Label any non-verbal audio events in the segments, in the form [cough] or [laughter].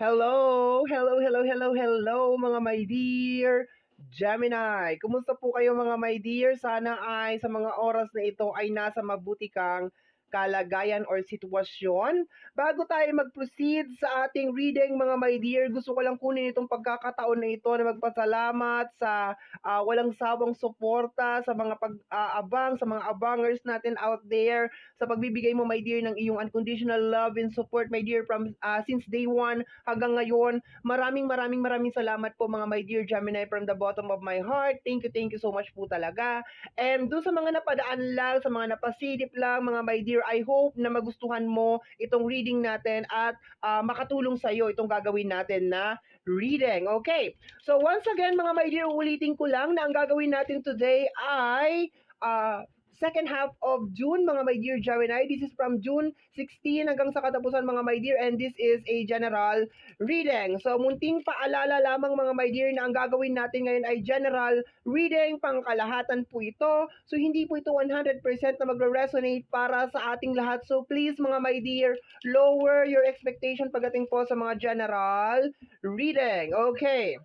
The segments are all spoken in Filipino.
Hello, hello, hello, hello, hello mga my dear Gemini. Kumusta po kayo mga my dear? Sana ay sa mga oras na ito ay nasa mabuti kang kalagayan or sitwasyon. Bago tayo mag-proceed sa ating reading mga my dear, gusto ko lang kunin itong pagkakataon na ito na magpasalamat sa uh, walang sawang suporta, sa mga pag-aabang, sa mga abangers natin out there, sa pagbibigay mo my dear ng iyong unconditional love and support my dear from uh, since day one hanggang ngayon. Maraming maraming maraming salamat po mga my dear Gemini from the bottom of my heart. Thank you, thank you so much po talaga. And doon sa mga napadaan lang, sa mga napasilip lang mga my dear dear, I hope na magustuhan mo itong reading natin at uh, makatulong sa iyo itong gagawin natin na reading. Okay. So once again mga my dear, ulitin ko lang na ang gagawin natin today ay uh, second half of June, mga my dear Gemini. This is from June 16 hanggang sa katapusan, mga my dear, and this is a general reading. So, munting paalala lamang, mga my dear, na ang gagawin natin ngayon ay general reading, pangkalahatan po ito. So, hindi po ito 100% na magre-resonate para sa ating lahat. So, please, mga my dear, lower your expectation pagdating po sa mga general reading. Okay.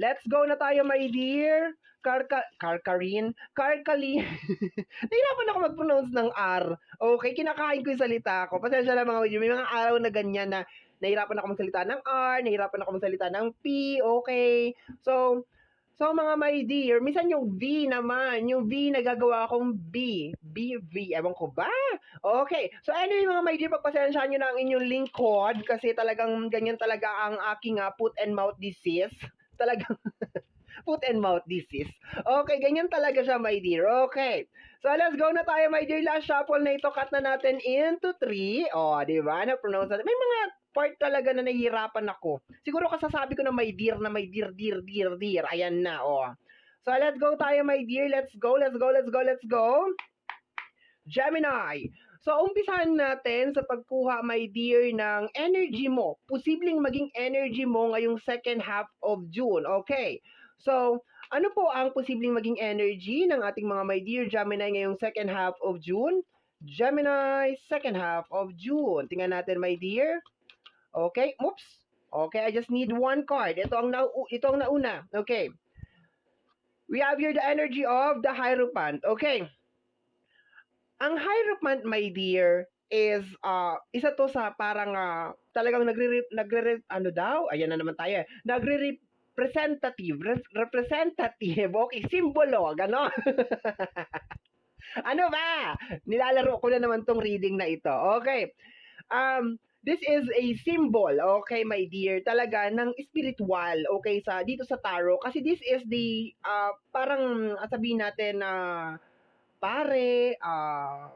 Let's go na tayo, my dear. Karka, Karkarin, Karkalin. [laughs] Nahirapan ako mag-pronounce ng R. Okay, kinakain ko yung salita ko. Pasensya na mga may mga araw na ganyan na nahirapan ako magsalita ng R, nahirapan ako magsalita ng P, okay. So, So mga my dear, minsan yung V naman, yung V nagagawa akong B. B, V, ewan ko ba? Okay. So anyway mga my dear, pagpasensyahan nyo na ang inyong lingkod kasi talagang ganyan talaga ang aking uh, foot and mouth disease. [laughs] Talagang foot and mouth disease. Okay, ganyan talaga siya, my dear. Okay. So, let's go na tayo, my dear. Last shuffle na ito, cut na natin into three. O, oh, di ba? Na-pronounce natin. May mga part talaga na nahihirapan ako. Siguro kasasabi ko na my dear, na my dear, dear, dear, dear. Ayan na, o. Oh. So, let's go tayo, my dear. Let's go, let's go, let's go, let's go. Gemini. So, umpisahan natin sa pagkuha, my dear, ng energy mo. Posibleng maging energy mo ngayong second half of June. Okay. So, ano po ang posibleng maging energy ng ating mga my dear Gemini ngayong second half of June? Gemini, second half of June. Tingnan natin, my dear. Okay, oops. Okay, I just need one card. Ito ang, na ito ang nauna. Okay. We have here the energy of the Hierophant. Okay. Ang Hierophant, my dear, is uh, isa to sa parang uh, talagang nagre nagre ano daw ayan na naman tayo nagre representative, re- representative, okay, [laughs] simbolo, gano'n. [laughs] ano ba? Nilalaro ko na naman tong reading na ito. Okay. Um, this is a symbol, okay, my dear, talaga ng spiritual, okay, sa dito sa tarot kasi this is the uh, parang sabihin natin na uh, pare, uh,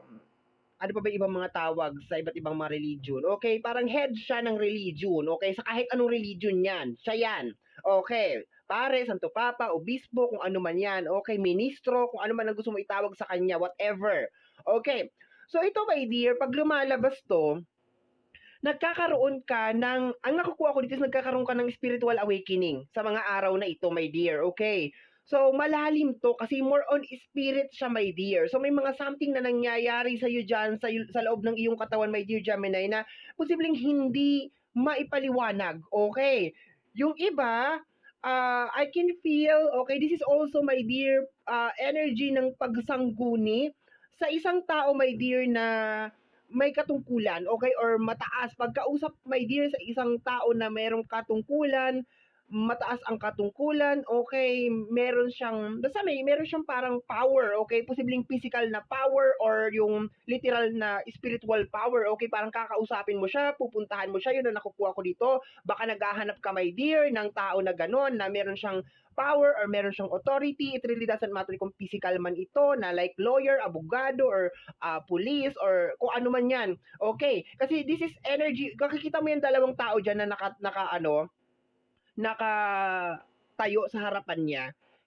ano pa ba ibang mga tawag sa iba't ibang mga religion? Okay, parang head siya ng religion. Okay, sa kahit anong religion yan, siya yan. Okay, pare, santo papa, obispo, kung ano man yan. Okay, ministro, kung ano man ang gusto mo itawag sa kanya, whatever. Okay, so ito my dear, pag lumalabas to, nagkakaroon ka ng, ang nakukuha ko dito is nagkakaroon ka ng spiritual awakening sa mga araw na ito, my dear. Okay. So, malalim to kasi more on spirit siya, my dear. So, may mga something na nangyayari sa iyo dyan, sa, sa loob ng iyong katawan, my dear Gemini, na posibleng hindi maipaliwanag. Okay. Yung iba, uh, I can feel, okay, this is also, my dear, uh, energy ng pagsangguni sa isang tao, my dear, na may katungkulan, okay, or mataas. Pagkausap, my dear, sa isang tao na mayroong katungkulan, mataas ang katungkulan, okay, meron siyang, basta may, meron siyang parang power, okay, posibleng physical na power or yung literal na spiritual power, okay, parang kakausapin mo siya, pupuntahan mo siya, yun ang nakukuha ko dito, baka naghahanap ka, my dear, ng tao na ganon, na meron siyang power or meron siyang authority, it really doesn't matter kung physical man ito, na like lawyer, abogado, or uh, police, or kung ano man yan, okay, kasi this is energy, kakikita mo yung dalawang tao dyan na naka, naka ano, nakatayo sa harapan niya,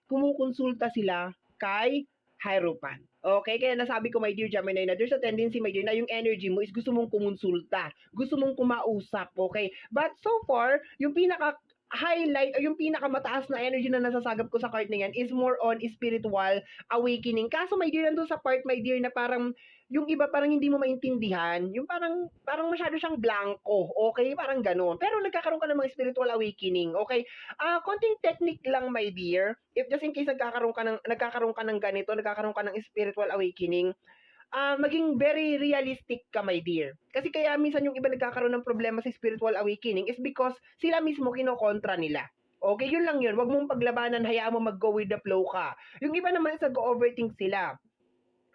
kumukonsulta sila kay Hierophant. Okay, kaya nasabi ko, my dear Gemini, na there's a tendency, my dear, na yung energy mo is gusto mong kumonsulta, gusto mong kumausap, okay? But so far, yung pinaka highlight o yung pinakamataas na energy na nasasagap ko sa card na yan is more on spiritual awakening. Kaso my dear, nandun sa part, my dear, na parang yung iba parang hindi mo maintindihan, yung parang parang masyado siyang blanco, okay? Parang gano'n. Pero nagkakaroon ka ng mga spiritual awakening, okay? Ah, konting technique lang, my dear. If just in case nagkakaroon ka ng nagkakaroon ka ng ganito, nagkakaroon ka ng spiritual awakening, ah maging very realistic ka, my dear. Kasi kaya minsan yung iba nagkakaroon ng problema sa spiritual awakening is because sila mismo kinokontra nila. Okay, yun lang yun. Huwag mong paglabanan, hayaan mo mag-go with the flow ka. Yung iba naman sa go-overthink sila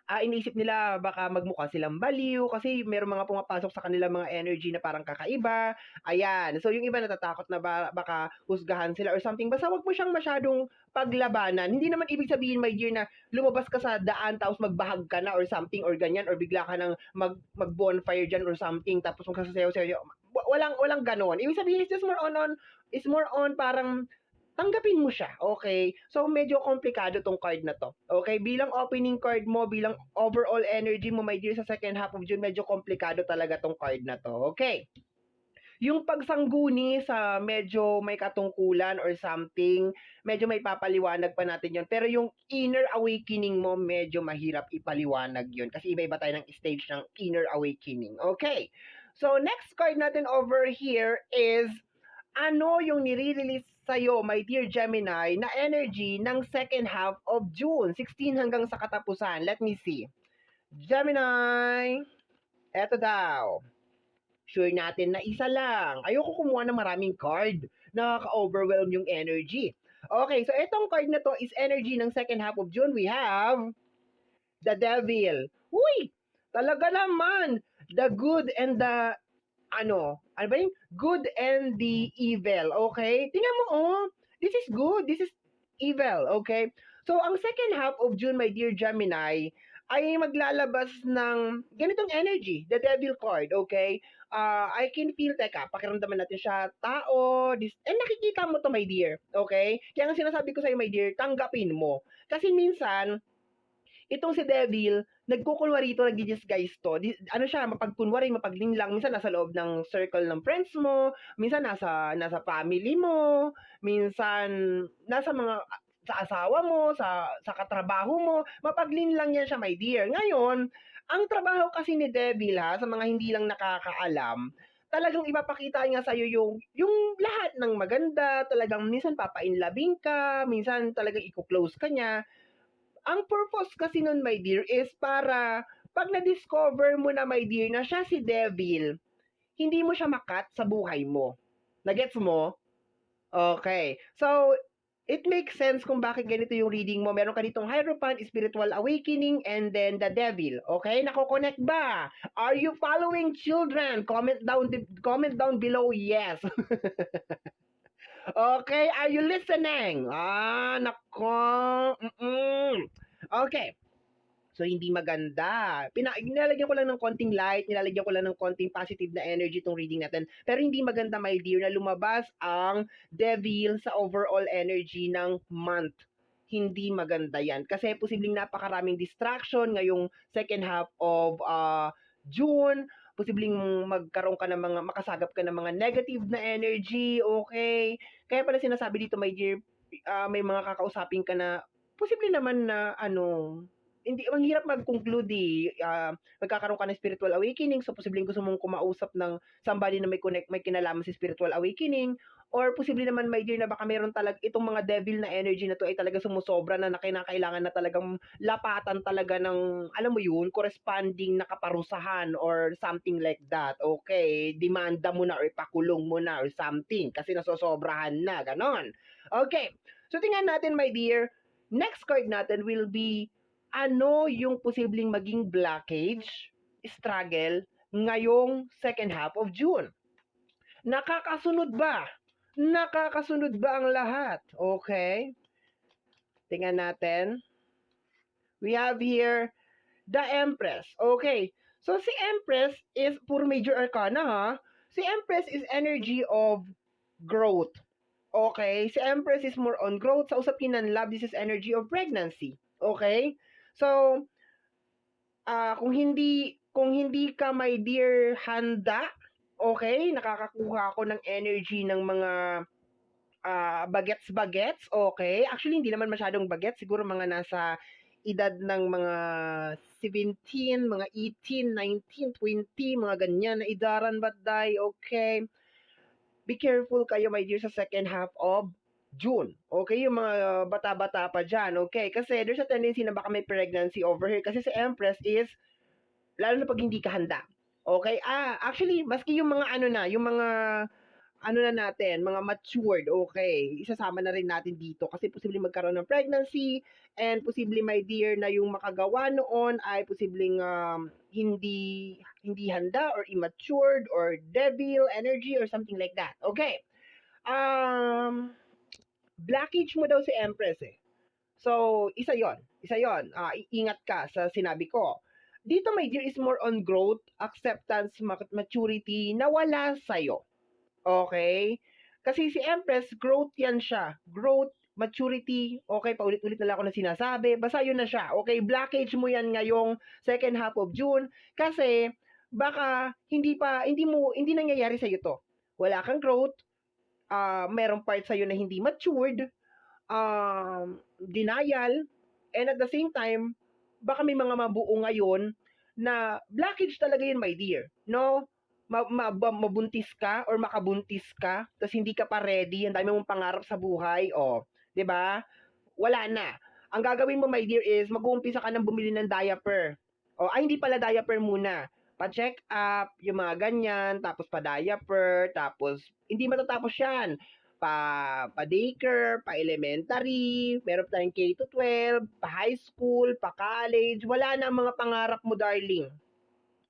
ah, iniisip nila baka magmukha silang baliw kasi meron mga pumapasok sa kanila mga energy na parang kakaiba. Ayan. So yung iba natatakot na ba, baka husgahan sila or something. Basta wag mo siyang masyadong paglabanan. Hindi naman ibig sabihin, my dear, na lumabas ka sa daan tapos magbahag ka na or something or ganyan or bigla ka nang mag, mag bonfire dyan or something tapos magsasayaw-sayaw. Wa- Walang, walang ganon. Ibig sabihin, it's just more on, on is more on parang tanggapin mo siya, okay? So, medyo komplikado tong card na to, okay? Bilang opening card mo, bilang overall energy mo, my dear, sa second half of June, medyo komplikado talaga tong card na to, okay? Yung pagsangguni sa medyo may katungkulan or something, medyo may papaliwanag pa natin yon Pero yung inner awakening mo, medyo mahirap ipaliwanag yon Kasi iba-iba tayo ng stage ng inner awakening. Okay. So, next card natin over here is ano yung nire-release sa'yo, my dear Gemini, na energy ng second half of June, 16 hanggang sa katapusan. Let me see. Gemini, eto daw. Sure natin na isa lang. Ayoko kumuha ng maraming card. Nakaka-overwhelm yung energy. Okay, so itong card na to is energy ng second half of June. We have the Devil. Uy! Talaga naman! The good and the ano, ano ba yung good and the evil, okay? Tingnan mo, oh, this is good, this is evil, okay? So, ang second half of June, my dear Gemini, ay maglalabas ng ganitong energy, the devil card, okay? Uh, I can feel, teka, pakiramdaman natin siya, tao, this, and nakikita mo to, my dear, okay? Kaya ang sinasabi ko sa'yo, my dear, tanggapin mo. Kasi minsan, itong si Devil, nagkukulwari ito, nag-disguise to. Di, ano siya, mapagkunwari, mapaglinlang. Minsan nasa loob ng circle ng friends mo, minsan nasa nasa family mo, minsan nasa mga sa asawa mo, sa sa katrabaho mo, mapaglinlang yan siya, my dear. Ngayon, ang trabaho kasi ni Devil ha, sa mga hindi lang nakakaalam, talagang ipapakita niya sa iyo yung yung lahat ng maganda, talagang minsan papainlabing ka, minsan talagang i-close ka niya ang purpose kasi nun, my dear, is para pag na-discover mo na, my dear, na siya si Devil, hindi mo siya makat sa buhay mo. Nagets mo? Okay. So, it makes sense kung bakit ganito yung reading mo. Meron ka ditong Hierophant, Spiritual Awakening, and then the Devil. Okay? Nako-connect ba? Are you following children? Comment down comment down below yes. [laughs] Okay, are you listening? Ah, nako. Mm-mm. Okay. So, hindi maganda. Pina nilalagyan ko lang ng konting light, nilalagyan ko lang ng konting positive na energy itong reading natin. Pero hindi maganda, my dear, na lumabas ang devil sa overall energy ng month. Hindi maganda yan. Kasi posibleng napakaraming distraction ngayong second half of uh, June posibleng magkaroon ka ng mga, makasagap ka ng mga negative na energy, okay? Kaya pala sinasabi dito, my dear, uh, may mga kakausapin ka na, posible naman na, ano, hindi, ang hirap mag-conclude eh. Uh, magkakaroon ka ng spiritual awakening, so posibleng gusto mong kumausap ng somebody na may connect, may kinalaman sa spiritual awakening, or posible naman dear na baka meron talaga itong mga devil na energy na to ay talaga sumusobra na kinakailangan na talagang lapatan talaga ng alam mo yun corresponding na kaparusahan or something like that. Okay demanda mo na or ipakulong mo na or something kasi nasosobrahan na ganon. Okay so tingnan natin my dear. Next card natin will be ano yung posibleng maging blockage struggle ngayong second half of June? Nakakasunod ba Nakakasunod ba ang lahat? Okay. Tingnan natin. We have here the Empress. Okay. So si Empress is puro major arcana ha. Si Empress is energy of growth. Okay? Si Empress is more on growth. Sa usapin ng love, this is energy of pregnancy. Okay? So, uh, kung hindi kung hindi ka my dear handa okay, nakakakuha ako ng energy ng mga uh, bagets-bagets, okay. Actually, hindi naman masyadong bagets, siguro mga nasa edad ng mga 17, mga 18, 19, 20, mga ganyan na idaran batday, okay? Be careful kayo, my dear, sa second half of June. Okay, yung mga bata-bata pa dyan, okay? Kasi there's a tendency na baka may pregnancy over here. Kasi si Empress is, lalo na pag hindi ka handa. Okay? Ah, actually, maski yung mga ano na, yung mga ano na natin, mga matured, okay, isasama na rin natin dito kasi posibleng magkaroon ng pregnancy and posibleng my dear na yung makagawa noon ay posibleng um, hindi hindi handa or immatured or devil energy or something like that. Okay. Um, blockage mo daw si Empress eh. So, isa yon Isa yon Ah, iingat ka sa sinabi ko. Dito, my dear, is more on growth, acceptance, mat- maturity na wala sa'yo. Okay? Kasi si Empress, growth yan siya. Growth, maturity, okay, paulit-ulit na lang ako na sinasabi. Basta yun na siya. Okay, blockage mo yan ngayong second half of June. Kasi, baka hindi pa, hindi mo, hindi nangyayari sa'yo to. Wala kang growth, uh, merong part sa'yo na hindi matured, um, denial, and at the same time, baka may mga mabuo ngayon na blockage talaga yun, my dear. No? ma- ma- mabuntis ka or makabuntis ka, tapos hindi ka pa ready, ang dami mong pangarap sa buhay, o, 'di ba? Wala na. Ang gagawin mo, my dear, is mag-uumpisa ka ng bumili ng diaper. O, ay, hindi pala diaper muna. Pa-check up, yung mga ganyan, tapos pa-diaper, tapos, hindi matatapos yan. Pa, pa daycare, pa elementary, meron tayong K-12, pa high school, pa college, wala na ang mga pangarap mo, darling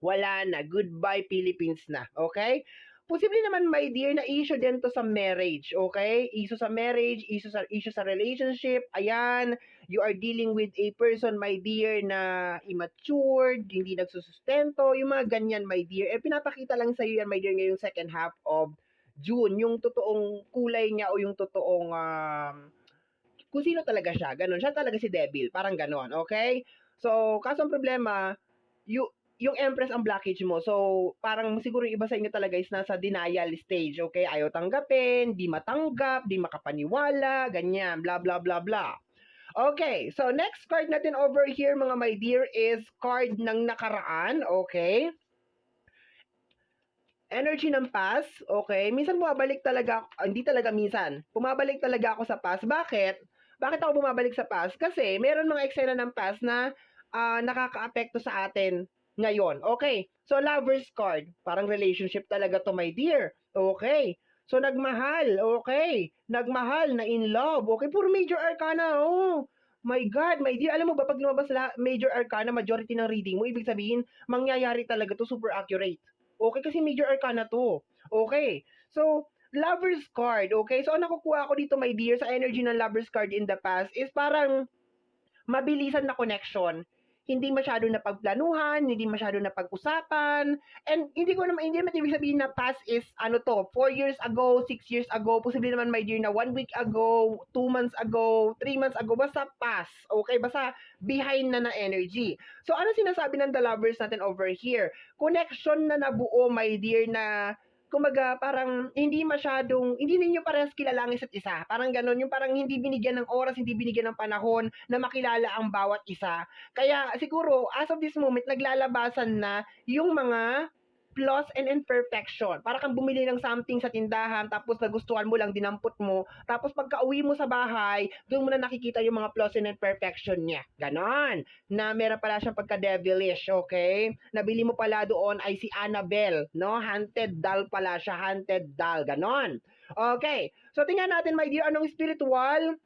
wala na. Goodbye Philippines na. Okay? Posible naman, my dear, na issue din to sa marriage, okay? Issue sa marriage, issue sa, issue sa relationship, ayan, you are dealing with a person, my dear, na immature, hindi nagsusustento, yung mga ganyan, my dear. Eh, pinapakita lang sa'yo yan, my dear, ngayong second half of June, yung totoong kulay niya o yung totoong, um, kung sino talaga siya, ganun. Siya talaga si Devil, parang ganun, okay? So, kaso ang problema, you, yung Empress ang blockage mo. So, parang siguro yung iba sa inyo talaga is nasa denial stage, okay? Ayaw tanggapin, di matanggap, di makapaniwala, ganyan, bla bla bla bla. Okay, so next card natin over here mga my dear is card ng nakaraan, okay? Energy ng past, okay? Minsan bumabalik talaga, ah, hindi talaga minsan, bumabalik talaga ako sa past. Bakit? Bakit ako bumabalik sa past? Kasi meron mga eksena ng past na uh, nakaka-apekto sa atin ngayon. Okay. So, lover's card. Parang relationship talaga to, my dear. Okay. So, nagmahal. Okay. Nagmahal na in love. Okay. Puro major arcana. Oh. My God, my dear. Alam mo ba, pag lumabas la major arcana, majority ng reading mo, ibig sabihin, mangyayari talaga to super accurate. Okay, kasi major arcana to. Okay. So, lover's card. Okay. So, ang nakukuha ko dito, my dear, sa energy ng lover's card in the past is parang mabilisan na connection hindi masyado na pagplanuhan, hindi masyado na pag-usapan, and hindi ko naman, hindi naman ibig sabihin na past is, ano to, 4 years ago, 6 years ago, posible naman my dear na 1 week ago, 2 months ago, 3 months ago, basta past, okay? Basta behind na na energy. So, ano sinasabi ng the lovers natin over here? Connection na nabuo, my dear, na kumaga parang hindi masyadong, hindi ninyo parehas kilala ang isa't isa. Parang ganun, yung parang hindi binigyan ng oras, hindi binigyan ng panahon na makilala ang bawat isa. Kaya siguro, as of this moment, naglalabasan na yung mga flaws and imperfection. Para kang bumili ng something sa tindahan, tapos nagustuhan mo lang, dinampot mo. Tapos pagka uwi mo sa bahay, doon mo na nakikita yung mga flaws and imperfection niya. Ganon. Na meron pala siyang pagka-devilish, okay? Nabili mo pala doon ay si Annabelle, no? Hunted doll pala siya, hunted doll. Ganon. Okay. So, tingnan natin, my dear, anong spiritual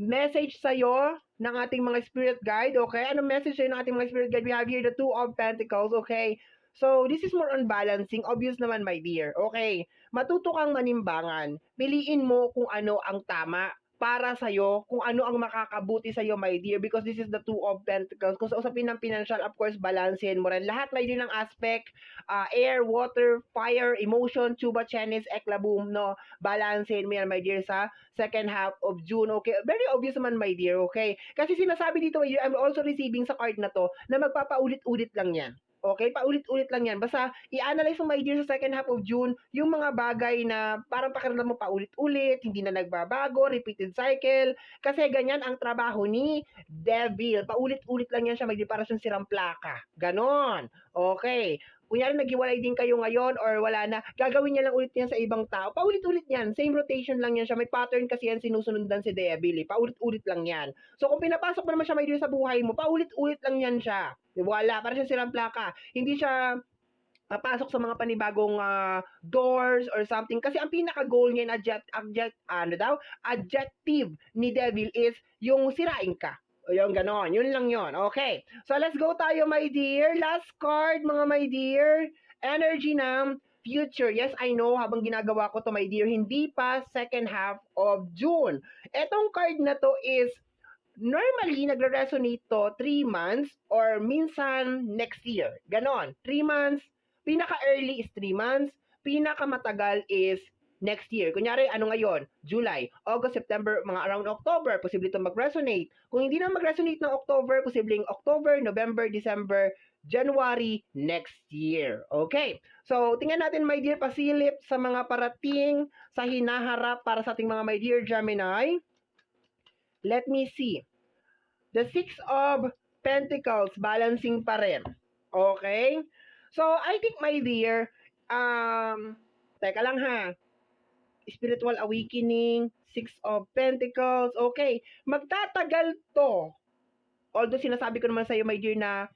message sa'yo ng ating mga spirit guide, okay? Anong message sa'yo ng ating mga spirit guide? We have here the Two of Pentacles, okay? So, this is more on balancing. Obvious naman, my dear. Okay, matuto kang manimbangan. Piliin mo kung ano ang tama para sa'yo, kung ano ang makakabuti sa'yo, my dear, because this is the two of pentacles. Kung sa usapin ng financial, of course, balansehin mo rin. Lahat, my dear, ng aspect, uh, air, water, fire, emotion, tuba, chenis, eklabum, no? Balansehin mo yan, my dear, sa second half of June, okay? Very obvious naman, my dear, okay? Kasi sinasabi dito, my dear, I'm also receiving sa card na to, na magpapaulit-ulit lang yan Okay? Paulit-ulit lang yan. Basta, i-analyze mo, my dear, sa second half of June, yung mga bagay na parang pakiramdam mo paulit-ulit, hindi na nagbabago, repeated cycle. Kasi ganyan ang trabaho ni Devil. Paulit-ulit lang yan siya, my dear, para siyang sirang plaka. Ganon. Okay. Kunyari, naghiwalay din kayo ngayon or wala na, gagawin niya lang ulit yan sa ibang tao. Paulit-ulit yan. Same rotation lang yan siya. May pattern kasi yan sinusundan si Devil. Eh. Paulit-ulit lang yan. So, kung pinapasok mo naman siya, dear, sa buhay mo, paulit-ulit lang yan siya. Wala. Para siya silang plaka. Hindi siya papasok sa mga panibagong ah, doors or something. Kasi ang pinaka-goal niya, adject, adject, ano daw, adjective ni Devil is yung sirain ka. Yung ganon. Yun lang yun. Okay. So, let's go tayo, my dear. Last card, mga my dear. Energy ng future. Yes, I know, habang ginagawa ko to, my dear, hindi pa second half of June. Etong card na to is normally nagre-resonate to 3 months or minsan next year. Ganon. 3 months. Pinaka-early is 3 months. Pinaka-matagal is next year. Kunyari, ano ngayon? July, August, September, mga around October, posible ito mag-resonate. Kung hindi na mag-resonate ng October, posibleng October, November, December, January next year. Okay. So, tingnan natin, my dear, pasilip sa mga parating sa hinaharap para sa ating mga my dear Gemini. Let me see. The Six of Pentacles, balancing pa rin. Okay? So, I think, my dear, um, teka lang ha, spiritual awakening, Six of Pentacles, okay, magtatagal to. Although sinasabi ko naman sa'yo, my dear, na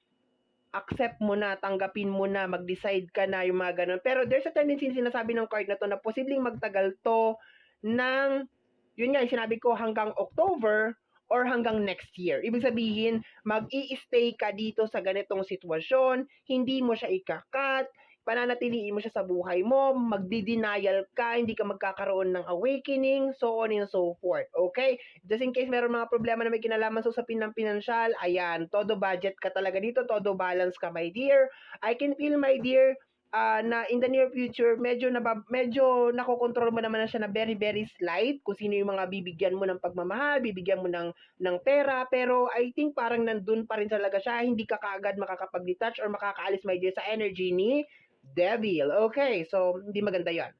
accept mo na, tanggapin mo na, mag-decide ka na, yung mga ganun. Pero there's a tendency sinasabi ng card na to na posibleng magtagal to ng, yun nga, sinabi ko, hanggang October or hanggang next year. Ibig sabihin, mag stay ka dito sa ganitong sitwasyon, hindi mo siya ikakat, pananatiliin mo siya sa buhay mo, magdi-denial ka, hindi ka magkakaroon ng awakening, so on and so forth. Okay? Just in case meron mga problema na may kinalaman sa usapin ng pinansyal, ayan, todo budget ka talaga dito, todo balance ka, my dear. I can feel, my dear, ah, na in the near future, medyo nabab medyo nakokontrol mo naman na siya na very, very slight kung sino yung mga bibigyan mo ng pagmamahal, bibigyan mo ng, ng pera, pero I think parang nandun pa rin talaga siya, hindi ka kaagad makakapag-detach or makakaalis, my dear, sa energy ni Devil. Okay, so hindi maganda yan.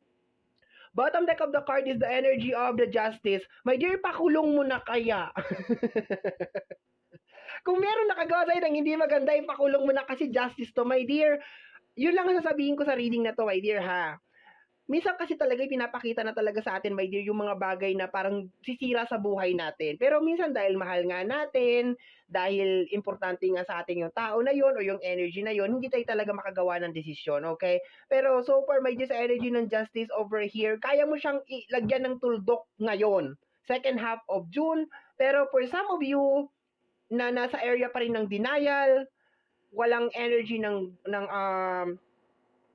Bottom deck of the card is the energy of the justice. My dear, pakulong mo na kaya. [laughs] Kung meron nakagawa sa'yo ng hindi maganda, ipakulong mo na kasi justice to, my dear. Yun lang ang sasabihin ko sa reading na to, my dear, ha? Minsan kasi talaga pinapakita na talaga sa atin, my dear, yung mga bagay na parang sisira sa buhay natin. Pero minsan dahil mahal nga natin, dahil importante nga sa atin yung tao na yon o yung energy na yon, hindi tayo talaga makagawa ng desisyon, okay? Pero so far, my dear, sa energy ng justice over here, kaya mo siyang ilagyan ng tuldok ngayon, second half of June. Pero for some of you, na nasa area pa rin ng denial, walang energy ng, ng um,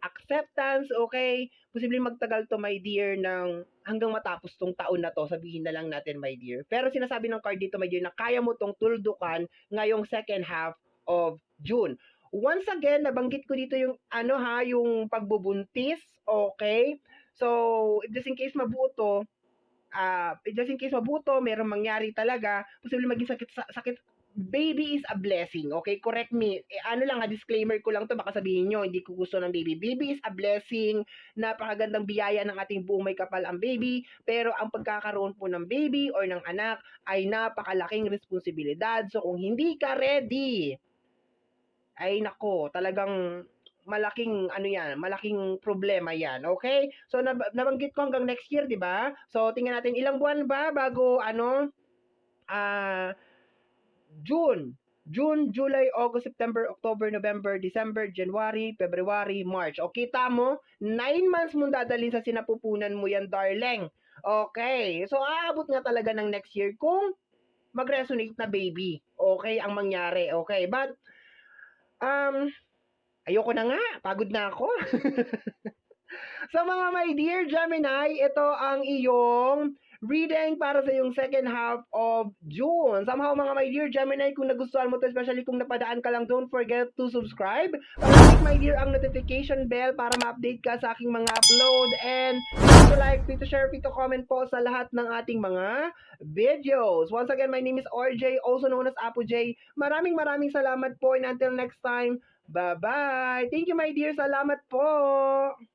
acceptance, okay? Posibleng magtagal to, my dear, ng hanggang matapos tong taon na to, sabihin na lang natin, my dear. Pero sinasabi ng card dito, my dear, na kaya mo tong tuldukan ngayong second half of June. Once again, nabanggit ko dito yung, ano ha, yung pagbubuntis, okay? So, just in case mabuo to, ah, just in case mabuo to, merong mangyari talaga, posibleng maging sakit, sa- sakit, baby is a blessing, okay? Correct me. Eh, ano lang, ha, disclaimer ko lang to, baka sabihin nyo, hindi ko gusto ng baby. Baby is a blessing, napakagandang biyaya ng ating buong may kapal ang baby, pero ang pagkakaroon po ng baby or ng anak ay napakalaking responsibilidad. So, kung hindi ka ready, ay nako, talagang malaking ano yan, malaking problema yan, okay? So nab- nabanggit ko hanggang next year, 'di ba? So tingnan natin ilang buwan ba bago ano ah June, June, July, August, September, October, November, December, January, February, March. O kita mo, 9 months mo dadalhin sa sinapupunan mo yan, darling. Okay. So aabot nga talaga ng next year kung mag-resonate na baby. Okay ang mangyari. Okay. But um ayoko na nga, pagod na ako. [laughs] so mga my dear Gemini, ito ang iyong reading para sa iyong second half of June. Somehow mga my dear Gemini, kung nagustuhan mo to, especially kung napadaan ka lang, don't forget to subscribe. Para my dear ang notification bell para ma-update ka sa aking mga upload. And to like, to share, to comment po sa lahat ng ating mga videos. Once again, my name is RJ, also known as Apo J. Maraming maraming salamat po and until next time, Bye-bye! Thank you, my dear. Salamat po!